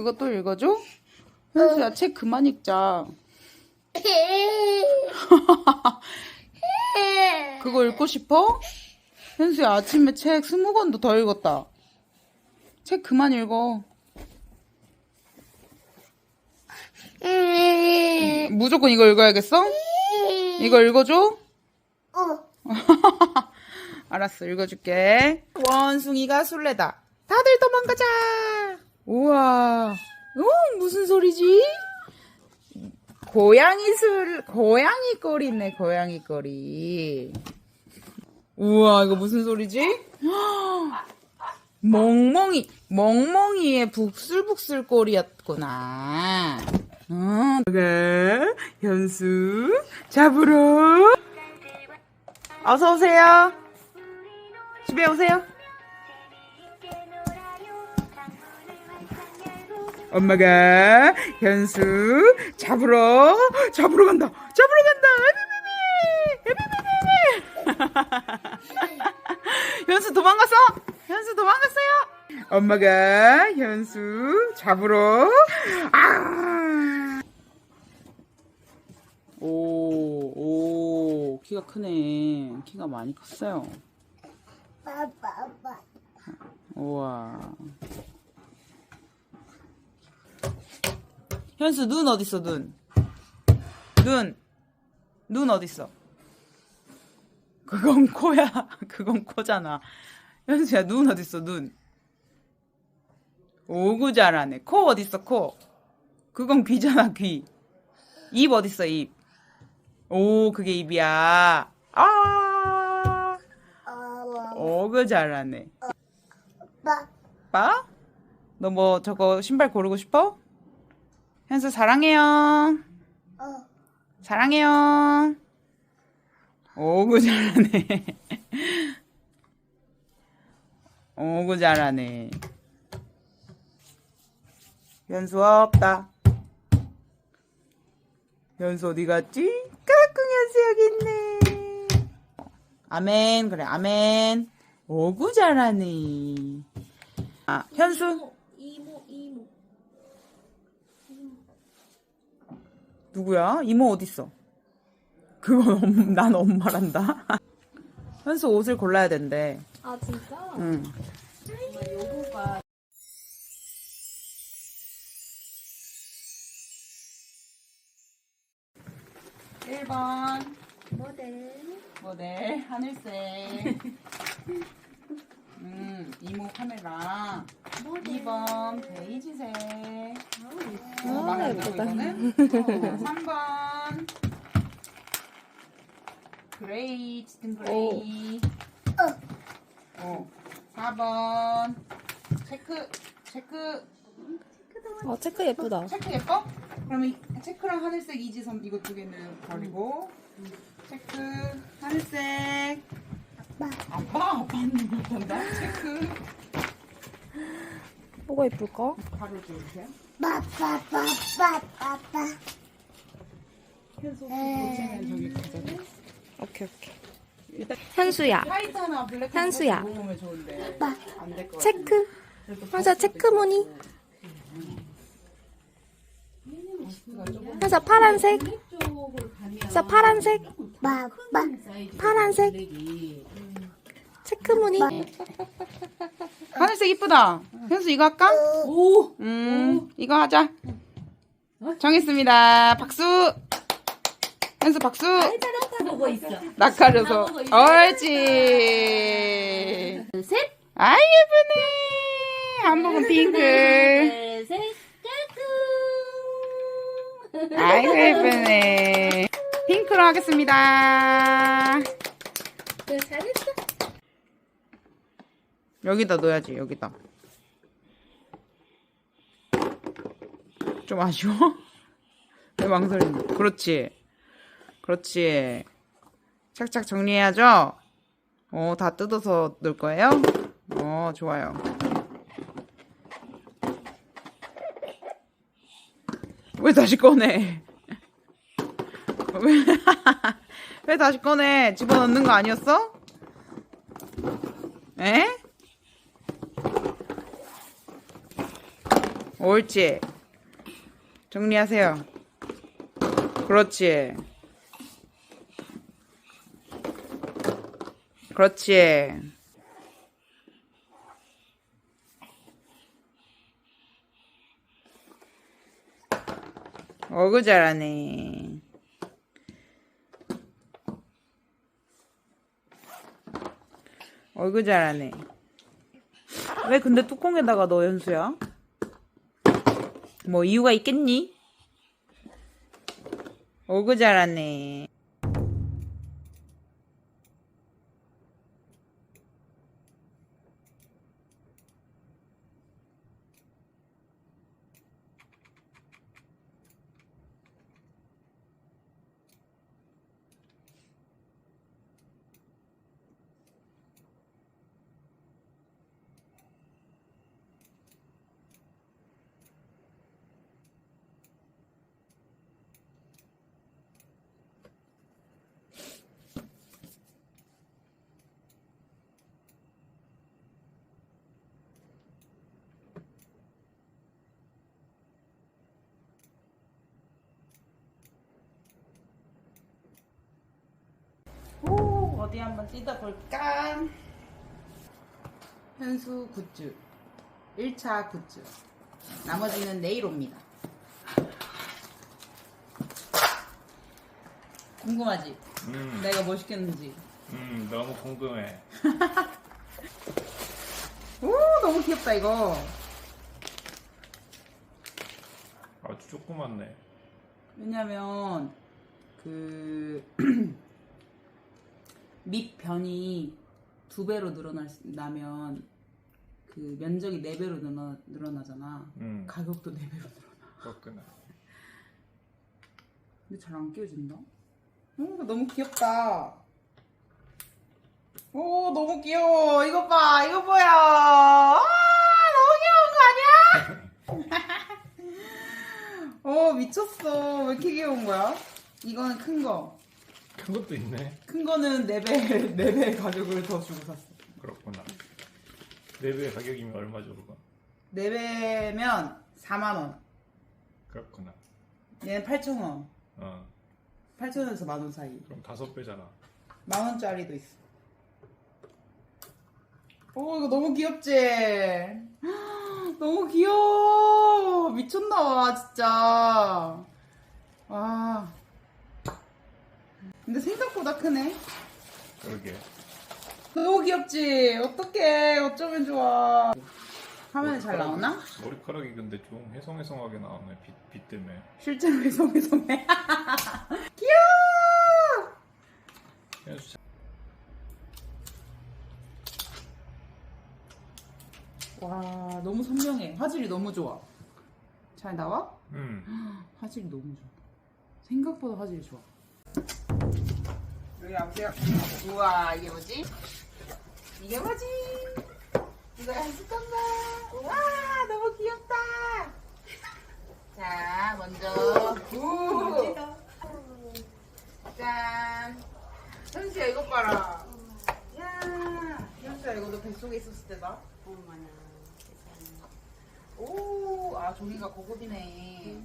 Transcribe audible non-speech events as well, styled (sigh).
그것도 읽어줘? 현수야 책 그만 읽자. (laughs) 그거 읽고 싶어? 현수야 아침에 책 스무 권도 더 읽었다. 책 그만 읽어. 무조건 이거 읽어야겠어? 이거 읽어줘? (laughs) 알았어, 읽어줄게. 원숭이가 술래다. 다들 도망가자. 우와. 어, 무슨 소리지? 고양이 술, 고양이 꼬리네, 고양이 꼬리. 우와, 이거 무슨 소리지? (gasps) 멍멍이, 멍멍이의 북슬북슬 꼬리였구나. 어, 그래, 현수, 잡으러. 어서 오세요. 집에 오세요. 엄마가 현수 잡으러 잡으러 간다. 잡으러 간다. 에비비비. 에비비비. 현수 도망갔어. 현수 도망갔어요. 엄마가 현수 잡으러 아. 오, 오, 키가 크네. 키가 많이 컸어요. 우와. 현수 눈 어딨어 눈? 눈. 눈 어딨어? 그건 코야. (laughs) 그건 코잖아. 현수야 눈 어딨어 눈? 오구 잘하네. 코 어딨어 코? 그건 귀잖아 귀. 입 어딨어 입? 오 그게 입이야. 아. 오구 잘하네. 빠? 너뭐 저거 신발 고르고 싶어? 현수 사랑해요. 사랑해요. 오구 잘하네. (laughs) 오구 잘하네. 현수 없다. 현수 어디 갔지? 까꿍 현수 여기 있네. 아멘 그래 아멘. 오구 잘하네. 아 현수 이모 이모 누구야? 이모 어딨어? 그건 (laughs) 엄, 난 엄마란다. (laughs) 현수 옷을 골라야 된대. 아 진짜? 응. 요거가 1번 모델 모델 하늘색. (laughs) 음, 이모 카메라. 2번 베이지색. 어, 말안 되고 이거는. 3번 그레이, 짙은 그레이. 어. 4번 체크, 체크. 어 체크 예쁘다 체크 예뻐? 그러면 이 체크랑 하늘색 이지선 이거 두 개는 버리고 체크 하늘색 아빠 아빠는 못한다 체크 뭐가 예쁠까? 가로 주세요 빠빠빠빠빠빠. 현수 가져가. 오케이 오케이. 현수야. 화이트 하나 블랙 현수야. 하나 입어보면 좋은데. 안될것 같아 체크. 현수야 체크무늬. 현수야 파란색. 현수야 파란색. 빠빠. 파란색 체크무늬? 하늘색 이쁘다. 현수 이거 할까? 오. 음 이거 하자. 정했습니다. 박수. 현수 박수. 보고 있어. 낚아려서. 옳지. 셋. 아 예쁘네. 한복은 핑크 셋 아이고 예쁘네. 핑크로 하겠습니다. 네, 잘했어 여기다 넣어야지 여기다 좀 아쉬워? (laughs) 왜 망설이냐 그렇지 그렇지 착착 정리해야죠 어, 다 뜯어서 넣을 거예요? 어, 좋아요. 왜 다시 꺼내? (laughs) 왜, (laughs) 왜 다시 꺼내? 집어넣는 거 아니었어? 에? 옳지. 정리하세요. 그렇지. 그렇지. 어그 잘하네. 어이구 잘하네. 왜 근데 뚜껑에다가 넣어 현수야? 뭐 이유가 있겠니? 어이구 잘하네. 오, 어디 한번 뜯어볼까? 현수 굿즈. 1차 굿즈. 나머지는 내일 옵니다. 궁금하지? 음, 내가 뭐 시켰는지. 음, 너무 궁금해. (laughs) 오, 너무 귀엽다, 이거. 아주 조그맣네. 왜냐면, 그, (clears throat) 밑 변이 두 배로 늘어나면, 그 면적이 네 배로 늘어나, 늘어나잖아. 음, 가격도 네 배로 늘어나. 그렇구나. (laughs) 근데 잘 안 끼워진다? 오, 너무 귀엽다. 오, 너무 귀여워. 이거 봐, 이거 뭐야. 아, 너무 귀여운 거 아니야? 오, (laughs) 미쳤어. 왜 이렇게 귀여운 거야? 이거는 큰 거. 큰 것도 있네. 큰 거는 4배, 4배 (laughs) 가격을 더 주고 샀어. 그렇구나. 네배 가격이면 얼마죠, 그거? 4배면 4만원. 그렇구나. 얘는 8,000원. 어, 8,000원에서 만원 사이. 그럼 다섯 배잖아. 만원짜리도 있어. 오, 이거 너무 귀엽지? (gasps) 너무 귀여워. 미쳤나봐, 진짜. 와. 근데 생각보다 크네. 그러게. 너무 귀엽지? 어떡해. 어쩌면 좋아. 화면에 잘 나오나? 머리카락이 근데 좀 해성해성하게 나오네, 빛, 빛 때문에. 실제로 해성해성해. (laughs) 귀여워! 현수 참- 와, 너무 선명해. 화질이 너무 좋아. 잘 나와? 음, (gasps) 화질이 너무 좋아. 생각보다 화질이 좋아. 여기 보세요. 우와, 이게 뭐지? 이게 뭐지? 이거 연습한다. 우와, 너무 귀엽다. 자, 먼저. 우. 짠. 현수야, 이거 봐라. 야, 현수야, 이거 너 뱃속에 있었을 때다. 어머나. 오, 아 종이가 고급이네.